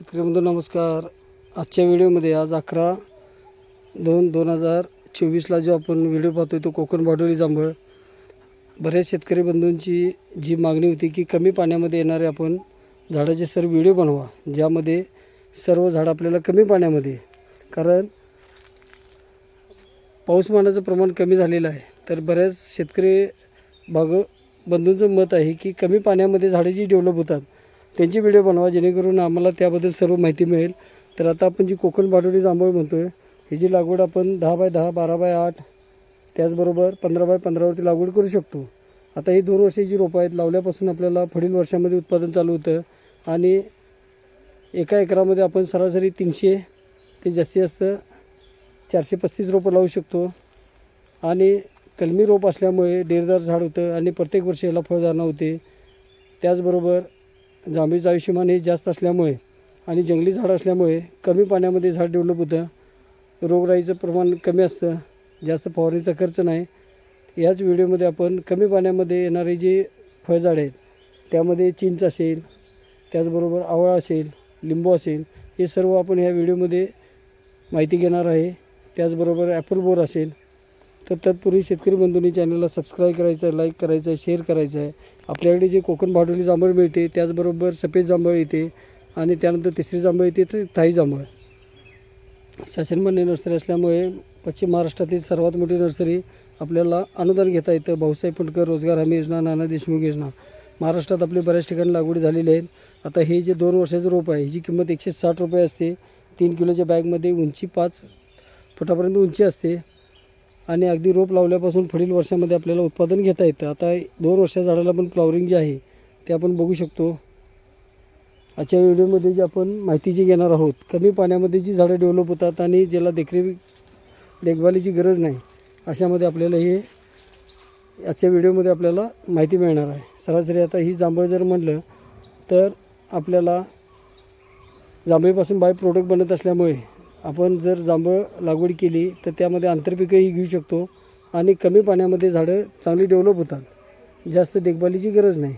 शेतकरी नमस्कार. आजच्या व्हिडिओमध्ये आज अकरा दोन दोन हजार चोवीसला जो आपण व्हिडिओ पाहतोय तो कोकण भाडोली जांभळ. बऱ्याच शेतकरी बंधूंची जी मागणी होती की कमी पाण्यामध्ये येणारे आपण झाडाचे सर्व व्हिडिओ बनवा ज्यामध्ये सर्व झाडं आपल्याला कमी पाण्यामध्ये कारण पाऊसमानाचं प्रमाण कमी झालेलं आहे. तर बऱ्याच शेतकरी बाग बंधूंचं मत आहे की कमी पाण्यामध्ये झाडे जी डेव्हलप होतात त्यांची व्हिडिओ बनवा जेणेकरून आम्हाला त्याबद्दल सर्व माहिती मिळेल. तर आता आपण जी कोकण बाडोली जांभूळ म्हणतो आहे ही जी लागवड आपण दहा बाय दहा बारा बाय आठ त्याचबरोबर पंधरा बाय पंधरावरती लागवड करू शकतो. आता ही दोन वर्षाची रोपं आहेत. लावल्यापासून आपल्याला पुढील वर्षामध्ये उत्पादन चालू होतं. आणि एका एकरामध्ये आपण सरासरी तीनशे ते जास्तीत जास्त चारशे पस्तीस रोपं लावू शकतो. आणि कलमी रोप असल्यामुळे डेरदार झाड होतं आणि प्रत्येक वर्षी याला फळधारणा होते. त्याचबरोबर जांभळीचं आयुष्यमान हे जास्त असल्यामुळे आणि जंगली झाड असल्यामुळे कमी पाण्यामध्ये झाड डेव्हलप होतं. रोगराईचं प्रमाण कमी असतं. जास्त फवारणीचा खर्च नाही. याच व्हिडिओमध्ये आपण कमी पाण्यामध्ये येणारे जे फळझाड आहेत त्यामध्ये चिंच असेल त्याचबरोबर आवळा असेल लिंबू असेल हे सर्व आपण ह्या व्हिडिओमध्ये माहिती घेणार आहे. त्याचबरोबर ॲपल बोर असेल तर तत्पूर्वी शेतकरी बंधूंनी चॅनलला सबस्क्राईब करायचं आहे लाईक करायचं आहे शेअर करायचं आहे. आपल्याकडे जे कोकण भाडोली जांभळ मिळते त्याचबरोबर सफेद जांभळ येते आणि त्यानंतर तिसरी जांभळ येते तर थाई जांभळ. शासनमान्य नर्सरी असल्यामुळे पश्चिम महाराष्ट्रातील सर्वात मोठी नर्सरी आपल्याला अनुदान घेता येतं. भाऊसाहेब फुंडकर रोजगार हमी योजना नाना देशमुख योजना. महाराष्ट्रात आपले बऱ्याच ठिकाणी लागवडी झालेली आहेत आता हे जे दोन वर्षाचं रोप आहे ह्याची किंमत एकशे साठ रुपये असते. तीन किलोच्या बॅगमध्ये उंची पाच फुटापर्यंत उंची असते. आणि अगदी रोप लावल्यापासून पुढील वर्षामध्ये आपल्याला उत्पादन घेता येतं. आता दोन वर्षा झाडाला पण फ्लॉवरिंग जे आहे ते आपण बघू शकतो. आजच्या व्हिडिओमध्ये जी आपण माहिती जी घेणार आहोत कमी पाण्यामध्ये जी झाडं डेव्हलप होतात आणि ज्याला देखरेख देखभालीची गरज नाही अशामध्ये आपल्याला हे आजच्या व्हिडिओमध्ये आपल्याला माहिती मिळणार आहे. सरासरी आता ही जांभळ जर म्हटलं तर आपल्याला जांभळीपासून बाय प्रोडक्ट बनत असल्यामुळे आपण जर जांभळ लागवड केली तर त्यामध्ये आंतरपिकंही घेऊ शकतो आणि कमी पाण्यामध्ये झाडं चांगली डेव्हलप होतात. जास्त देखभालीची गरज नाही.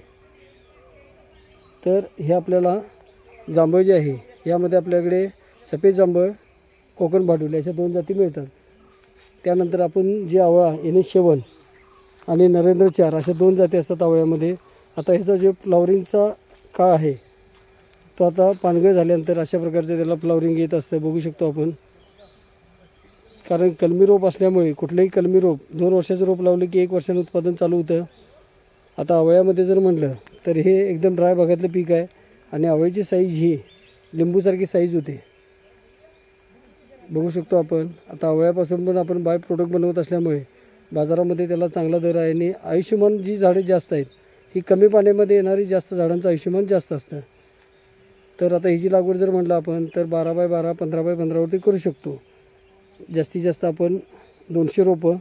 तर हे आपल्याला जांभळ जे आहे यामध्ये आपल्याकडे सफेद जांभळ कोकण भाडुले अशा दोन जाती मिळतात. त्यानंतर आपण जे आवळा याने शेवण आणि नरेंद्र चार अशा दोन जाती असतात आवळ्यामध्ये. आता ह्याचा जे फ्लॉवरिंगचा काळ आहे तो आता पानगळ झाल्यानंतर अशा प्रकारचं त्याला फ्लॉवरिंग येत असतं बघू शकतो आपण. कारण कलमी रोप असल्यामुळे कुठलंही कलमी रोप दोन वर्षाचं रोप लावलं की एक वर्षानं उत्पादन चालू होतं. आता आवळ्यामध्ये जर म्हटलं तर हे एकदम ड्राय भागातलं पीक आहे आणि आवळीची साईज ही लिंबूसारखी साईज होते. बघू शकतो आपण. आता आवळ्यापासून पण आपण बाय प्रोडक्ट बनवत असल्यामुळे बाजारामध्ये त्याला चांगला दर आहे आणि आयुष्यमान जी झाडे जास्त आहेत ही कमी पाण्यामध्ये येणारी जास्त झाडांचं आयुष्यमान जास्त असतं. तर आता हिची लागवड जर म्हटलं आपण तर बारा बाय बारा पंधरा बाय पंधरावरती करू शकतो. जास्तीत जास्त आपण दोनशे रोपं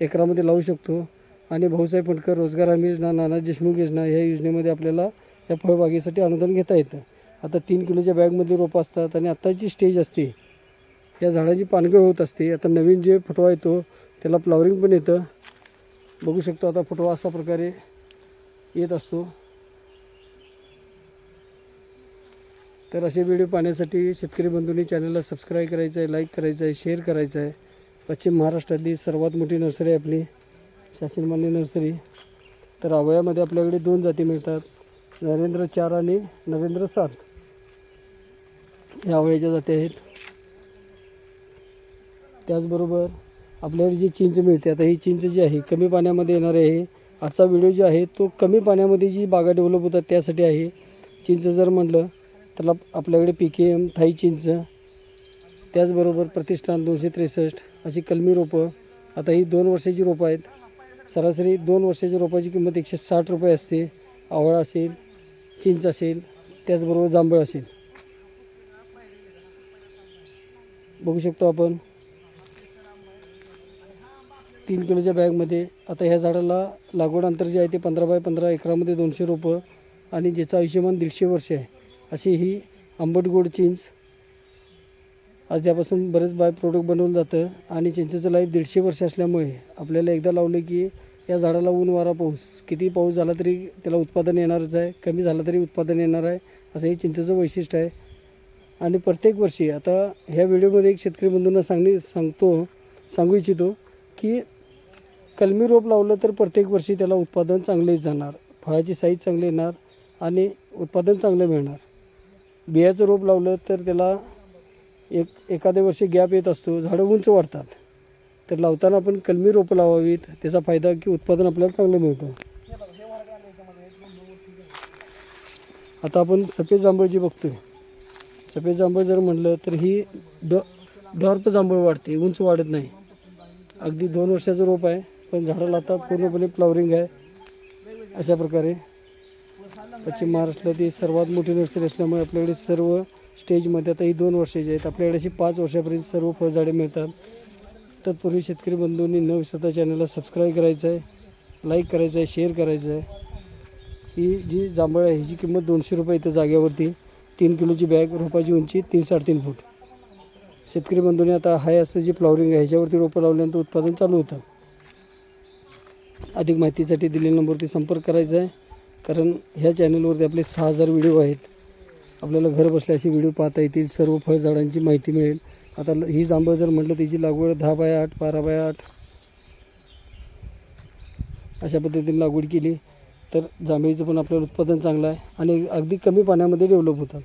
एकरामध्ये लावू शकतो. आणि भाऊसाहेब फटकर रोजगार हमी योजना नाना देशमुख योजना ह्या योजनेमध्ये आपल्याला या फळबागेसाठी अनुदान घेता येतं. आता तीन किलोच्या बॅगमध्ये रोपं असतात आणि आत्ताची स्टेज असते. या झाडाची पानगळ होत असते. आता नवीन जे फुटवा येतो त्याला फ्लॉवरिंग पण येतं. बघू शकतो आता फुटवा अशा प्रकारे येत असतो. तर असे व्हिडिओ पाहण्यासाठी शेतकरी बंधूंनी चॅनलला सबस्क्राईब करायचं आहे लाईक करायचं आहे शेअर करायचं आहे पश्चिम महाराष्ट्रातली सर्वात मोठी नर्सरी आहे आपली शासनमान्य नर्सरी. तर आवळ्यामध्ये आपल्याकडे दोन जाती मिळतात नरेंद्र चार आणि नरेंद्र सात. ह्या आवळ्याच्या जाती आहेत. त्याचबरोबर आपल्याकडे जी चिंच मिळते आता ही चिंच जी आहे कमी पाण्यामध्ये येणार आहे आजचा व्हिडिओ जो आहे तो कमी पाण्यामध्ये जी बागा डेव्हलप होतात त्यासाठी आहे. चिंच जर म्हटलं त्याला आपल्याकडे पी के एम थाई चिंच त्याचबरोबर प्रतिष्ठान दोनशे त्रेसष्ट अशी कलमी रोपं. आता ही दोन वर्षाची रोपं आहेत. सरासरी दोन वर्षाच्या रोपाची किंमत एकशे साठ रुपये असते. आवळा असेल चिंच असेल त्याचबरोबर जांभळ असेल. बघू शकतो आपण. तीन किलोच्या बॅगमध्ये आता ह्या झाडाला लागवड अंतर जे आहे ते पंधरा बाय पंधरा एकरामध्ये दोनशे रोपं आणि ज्याचं आयुष्यमान दीडशे वर्ष आहे. अशी ही आंबट गोड चिंच. आज त्यापासून बरेच बाय प्रोडक्ट बनवलं जातं आणि चिंचेचं लाईफ दीडशे वर्ष असल्यामुळे आपल्याला एकदा लावले की या झाडाला ऊन वारा पाऊस किती पाऊस झाला तरी त्याला उत्पादन येणारच आहे. कमी झालं तरी उत्पादन येणार आहे. असं हे चिंचेचं वैशिष्ट्य आहे. आणि प्रत्येक वर्षी आता ह्या व्हिडिओमध्ये एक शेतकरी बंधूंना सांगणे सांगतो सांगू इच्छितो की कलमी रोप लावलं तर प्रत्येक वर्षी त्याला उत्पादन चांगले जाणार फळाची साईज चांगली येणार आणि उत्पादन चांगलं मिळणार. बियाचं रोप लावलं तर त्याला एक एखाद्या वर्षी गॅप येत असतो झाडं उंच वाढतात. तर लावताना आपण कलमी रोपं लावावीत त्याचा फायदा की उत्पादन आपल्याला चांगलं मिळतं. आता आपण सफेद जांभळ जी बघतोय सफेद जांभळ जर म्हटलं तर ही डॉ डॉर्प जांभळ वाढते उंच वाढत नाही. अगदी दोन वर्षाचं रोप आहे पण झाडाला आता पूर्णपणे फ्लॉवरिंग आहे अशा प्रकारे. पश्चिम महाराष्ट्रात सर्वात मोठी नर्सरी असल्यामुळे आपल्याकडे सर्व स्टेजमध्ये आता ही दोन वर्षाची आहेत आपल्याकडे अशी पाच वर्षापर्यंत सर्व फळझाडे मिळतात. तत्पूर्वी शेतकरी बंधूंनी न विसरता चॅनलला सबस्क्राईब करायचं आहे लाईक करायचं आहे शेअर करायचं आहे. ही जी जांभळ आहे ह्याची किंमत दोनशे रुपये इथं जाग्यावरती तीन किलोची बॅग रोपाची उंची तीन साडेतीन फूट. शेतकरी बंधूंनी आता हाय असं जी फ्लॉवरिंग आहे ह्याच्यावरती रोपं लावल्यानंतर उत्पादन चालू होतं. अधिक माहितीसाठी दिलेल्या नंबरवरती संपर्क करायचा आहे. कारण ह्या चॅनलवरती आपले सहा हजार व्हिडिओ आहेत. आपल्याला घर बसल्या अशी व्हिडिओ पाहता येतील सर्व फळझाडांची माहिती मिळेल. आता ल- ही जांभळ जर म्हटलं त्याची लागवड दहा बाय आठ बारा बाय आठ. अशा पद्धतीने लागवड केली. तर जांभळीचं पण आपल्याला उत्पादन चांगलं आहे आणि अगदी कमी पाण्यामध्ये डेव्हलप होतात.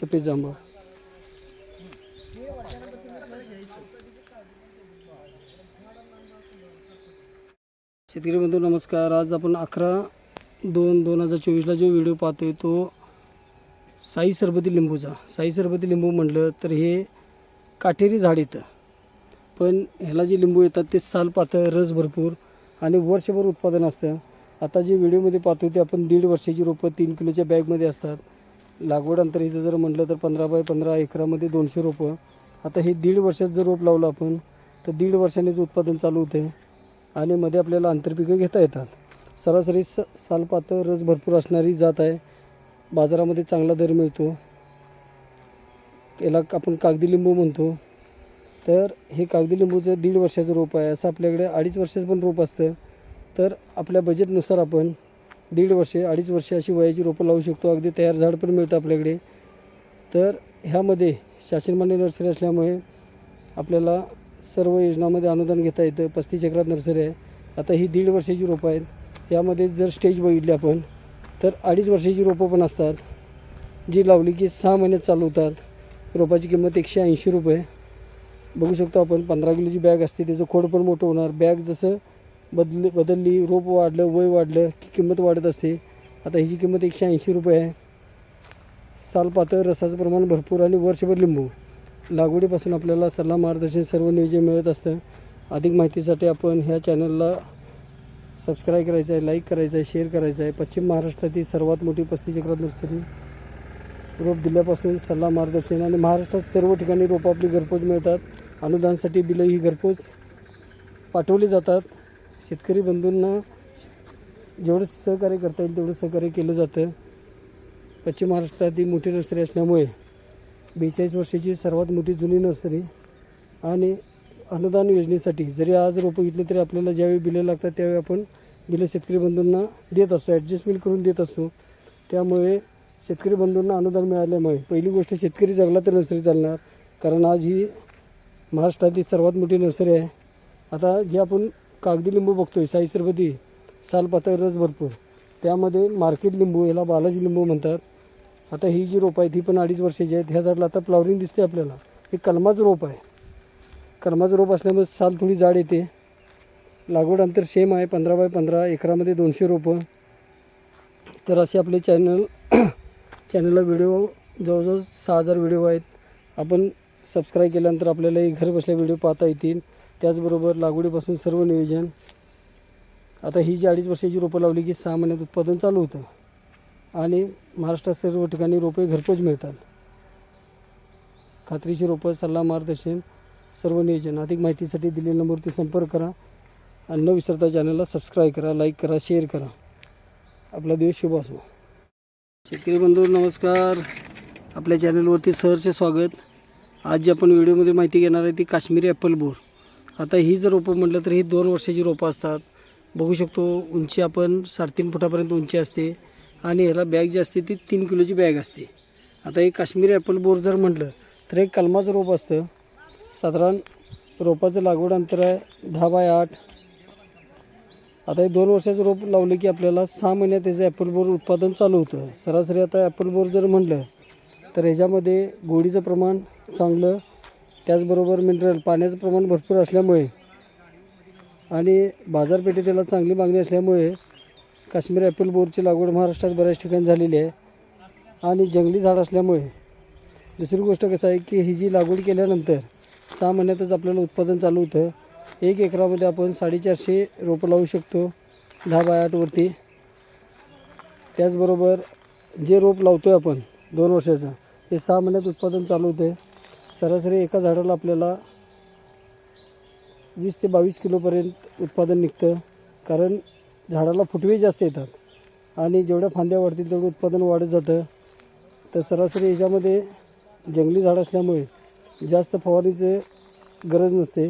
सफेद जांभळ. शेतकरी बंधू नमस्कार. आज आपण अकरा दोन दोन हजार चोवीसला जो व्हिडिओ पाहतोय तो साई सरबती लिंबूचा. साई सरबती लिंबू म्हटलं तर हे काटेरी झाड येतं. पण ह्याला जे लिंबू येतात ते साल पातळ रस भरपूर आणि वर्षभर उत्पादन असतं. आता जे व्हिडिओमध्ये पाहतो ते आपण दीड वर्षाची रोपं तीन किलोच्या बॅगमध्ये असतात. लागवड अंतर हिचं जर म्हटलं तर पंधरा बाय पंधरा एकरामध्ये दोनशे रोपं. आता हे दीड वर्षात जर रोप लावलं आपण तर दीड वर्षानेच उत्पादन चालू होतं आणि मध्ये आपल्याला आंतरपिकं घेता येतात. सरासरी स सालपातळ रस भरपूर असणारी जात आहे. बाजारामध्ये चांगला दर मिळतो. त्याला आपण कागदी लिंबू म्हणतो. तर हे कागदी लिंबूचं दीड वर्षाचं रोप आहे. असं आपल्याकडे अडीच वर्षाचं पण रोप असतं. तर आपल्या बजेटनुसार आपण दीड वर्षे अडीच वर्षे अशी वयाची रोपं लावू शकतो. अगदी तयार झाड पण मिळतं आपल्याकडे. तर ह्यामध्ये शासनमान्य नर्सरी असल्यामुळे आपल्याला सर्व योजनामध्ये अनुदान घेता येतं. पस्तीस एकरात नर्सरी आहे. आता ही दीड वर्षाची रोपं आहेत. यामध्ये जर स्टेज बघितली आपण तर अडीच वर्षाची रोपं पण असतात जी लावली की सहा महिन्यात चालू होतात. रोपाची किंमत एकशे ऐंशी रुपये. बघू शकतो आपण पंधरा किलोची बॅग असते त्याचं खोड पण मोठं होणार. बॅग जसं बदल बदलली रोप वाढलं वय वाढलं की किंमत वाढत असते. आता ह्याची किंमत एकशे ऐंशी रुपये आहे. साल पातळ रसाचं प्रमाण भरपूर आणि वर्षभर लिंबू. लागवडीपासून आपल्याला सल्ला मार्गदर्शन सर्व नियोजन मिळत असतं. अधिक माहितीसाठी आपण ह्या चॅनलला सबस्क्राईब करायचं आहे लाईक करायचं आहे शेअर करायचं आहे. पश्चिम महाराष्ट्रातील सर्वात मोठी पस्तीस नर्सरी रोप दिल्यापासून सल्ला मार्गदर्शन आणि महाराष्ट्रात सर्व ठिकाणी रोपं आपली घरपोच मिळतात. अनुदानासाठी बिलं ही घरपोच पाठवली जातात. शेतकरी बंधूंना जेवढं सहकार्य करता येईल तेवढं सहकार्य केलं जातं. पश्चिम महाराष्ट्रातील मोठी नर्सरी असल्यामुळे बेचाळीस वर्षाची सर्वात मोठी जुनी नर्सरी आणि अनुदान योजनेसाठी जरी आज रोपं घेतली तरी आपल्याला ज्यावेळी बिलं लागतात त्यावेळी आपण बिलं शेतकरी बंधूंना देत असतो ॲडजस्टमेंट करून देत असतो. त्यामुळे शेतकरी बंधूंना अनुदान मिळाल्यामुळे पहिली गोष्ट शेतकरी जगला तर नर्सरी चालणार कारण आज ही महाराष्ट्रातील सर्वात मोठी नर्सरी आहे. आता जे आपण कागदी लिंबू बघतो साई सरबती साल पातळ रस भरपूर त्यामध्ये मार्केट लिंबू याला बालाजी लिंबू म्हणतात. आता ही जी रोप आहेत ही पण अडीच वर्षाची आहेत. ह्या झाडला आता फ्लॉवरिंग दिसते आपल्याला. हे कलमाचं रोप आहे. कलमाचं रोप असल्यामुळे साल थोडी जाड येते. लागवड अंतर सेम आहे पंधरा बाय पंधरा एकरामध्ये दोनशे रोपं. तर असे आपले चॅनल चॅनलला व्हिडिओ जवळजवळ सहा हजार व्हिडिओ आहेत. आपण सबस्क्राईब केल्यानंतर आपल्याला घर बसल्या व्हिडिओ पाहता येतील. त्याचबरोबर लागवडीपासून सर्व नियोजन. आता ही जी अडीच वर्षाची रोपं लावली की सहा महिन्यात उत्पादन चालू होतं. आणि महाराष्ट्रात सर्व ठिकाणी रोपे घरपोच मिळतात. खात्रीची रोपं सल्ला मार्गदर्शन सर्व नियोजन. अधिक माहितीसाठी दिलेल्या नंबरवरती संपर्क करा आणि न विसरता चॅनलला सबस्क्राईब करा लाईक करा शेअर करा. आपला दिवस शुभ असो. शेतकरी बंधू नमस्कार. आपल्या चॅनलवरती सहर्ष स्वागत. आज जी आपण व्हिडिओमध्ये माहिती घेणार आहे ती काश्मीरी ॲपल बोर आता ही जर रोपं म्हटलं तर ही दोन वर्षाची रोपं असतात. बघू शकतो उंची आपण साडेतीन फुटापर्यंत उंची असते. आणि ह्याला बॅग जी असते ती तीन किलोची बॅग असते. आता एक काश्मीरी ॲपल बोर जर म्हटलं तर एक कलमाचं रोप असतं. साधारण रोपाचं लागवड अंतर आहे दहा बाय आठ. आता हे दोन वर्षाचं रोप लावलं की आपल्याला सहा महिन्यात त्याचं ॲपल बोर उत्पादन चालू होतं. सरासरी आता ॲपल बोर जर म्हटलं तर ह्याच्यामध्ये गोडीचं प्रमाण चांगलं त्याचबरोबर मिनरल पाण्याचं प्रमाण भरपूर असल्यामुळे आणि बाजारपेठेत त्याला चांगली मागणी असल्यामुळे काश्मीर ॲपल बोरची लागवड महाराष्ट्रात बऱ्याच ठिकाणी झालेली आहे. आणि जंगली झाड असल्यामुळे दुसरी गोष्ट कसं आहे की ही जी लागवड केल्यानंतर सहा महिन्यातच आपल्याला उत्पादन चालू होतं. एक एकरामध्ये आपण साडेचारशे रोपं लावू शकतो दहा बाय आठवरती त्याचबरोबर जे रोप लावतो आहे आपण दोन वर्षाचं हे सहा महिन्यात उत्पादन चालू होते सरासरी एका झाडाला आपल्याला वीस ते बावीस किलोपर्यंत उत्पादन निघतं. कारण झाडाला फुटवे जास्त येतात. आणि जेवढ्या फांद्या वाढतील तेवढं उत्पादन वाढत जातं तर सरासरी याच्यामध्ये जंगली झाड असल्यामुळे जास्त फवारणीचं गरज नसते.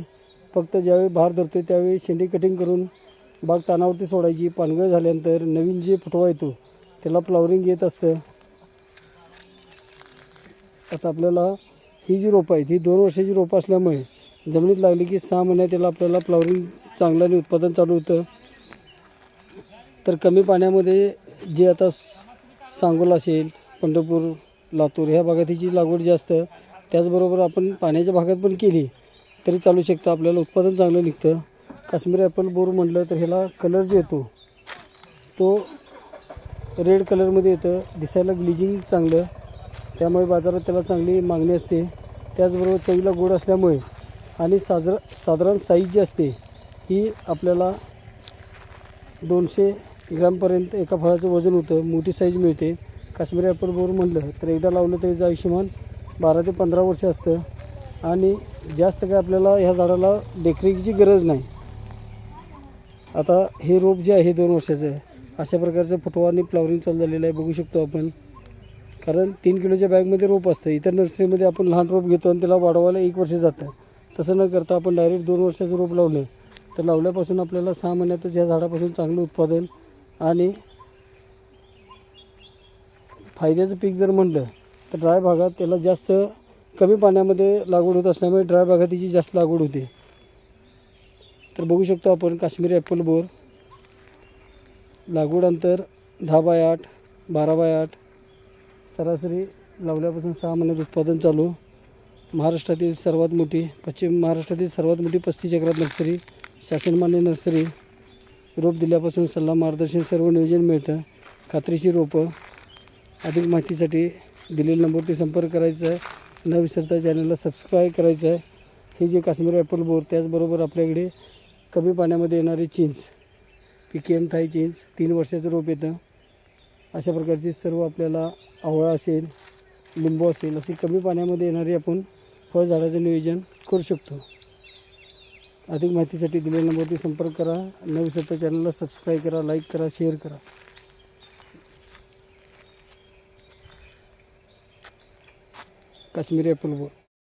फक्त ज्यावेळी भार धरतो त्यावेळी शेंडी कटिंग करून बाग तानावरती सोडायची. पानगळ झाल्यानंतर नवीन जे फुटवा येतो त्याला फ्लॉवरिंग येत असतं. आता आपल्याला ही जी रोपं आहेत ही दोन वर्षाची रोपं असल्यामुळे जमिनीत लागली की सहा महिन्यात त्याला आपल्याला फ्लॉवरिंग चांगलं आणि उत्पादन चालू होतं. तर कमी पाण्यामध्ये जे आता सांगोल असेल पंढरपूर लातूर ह्या भागात हिची लागवड जास्त त्याचबरोबर आपण पाण्याच्या भागात पण केली तरी चालू शकतं. आपल्याला उत्पादन चांगलं निघतं. काश्मीरी ॲपल बोर म्हटलं तर ह्याला कलर जो येतो तो रेड कलरमध्ये येतं. दिसायला ग्लिजिंग चांगलं. त्यामुळे बाजारात त्याला चांगली मागणी असते. त्याचबरोबर चवीला गोड असल्यामुळे आणि साजरा साधारण साईज जी असते ही आपल्याला दोनशे ग्रामपर्यंत एका फळाचं वजन होतं मोठी साईज मिळते. काश्मीरी ॲपल बरोबर म्हटलं तर एकदा लावलं तरी आयुष्यमान बारा ते पंधरा वर्ष असतं. आणि जास्त काय आपल्याला ह्या झाडाला देखरेखीची गरज नाही. आता हे रोप जे आहे दोन वर्षाचं आहे. अशा प्रकारचं फुटवा आणि फ्लॉवरिंग चालू झालेलं आहे बघू शकतो आपण. कारण तीन किलोच्या बॅगमध्ये रोप असतं. इतर नर्सरीमध्ये आपण लहान रोप घेतो आणि त्याला वाढवायला एक वर्ष जातं. तसं न करता आपण डायरेक्ट दोन वर्षाचं रोप लावलं. तर लावल्यापासून आपल्याला सहा महिन्यातच या झाडापासून चांगलं उत्पादन आणि फायद्याचं पीक जर म्हटलं तर ड्राय भागात त्याला जास्त कमी पाण्यामध्ये लागवड होत असल्यामुळे ड्राय भागात तिची जास्त लागवड होते. तर बघू शकतो आपण काश्मीरी ॲपल बोर. लागवड अंतर दहा बाय आठ बारा बाय आठ. सरासरी लावल्यापासून सहा महिन्यात उत्पादन चालू. महाराष्ट्रातील सर्वात मोठी पश्चिम महाराष्ट्रातील सर्वात मोठी पस्तीस चक्रात नर्सरी शासनमान्य नर्सरी. रोप दिल्यापासून सल्ला मार्गदर्शन सर्व नियोजन मिळतं. खात्रीशीर रोपं अधिक माहितीसाठी दिलेल्या नंबरवरती संपर्क करायचा आहे. न विसरता चॅनलला सबस्क्राईब करायचं आहे. हे जे काश्मीर ॲपल बोर त्याचबरोबर आपल्याकडे कमी पाण्यामध्ये येणारी चिंच पी के एम थाई चिंच तीन वर्षाचं रोप येतं. अशा प्रकारची सर्व आपल्याला आवळा असेल लिंबू असेल अशी कमी पाण्यामध्ये येणारी आपण फळझाडाचं नियोजन करू शकतो. अधिक माहितीसाठी दिलेल्या नंबरवरती संपर्क करा. नवीन सत्ता चॅनलला सबस्क्राईब करा लाईक करा शेअर करा. Kashmiri Apple bore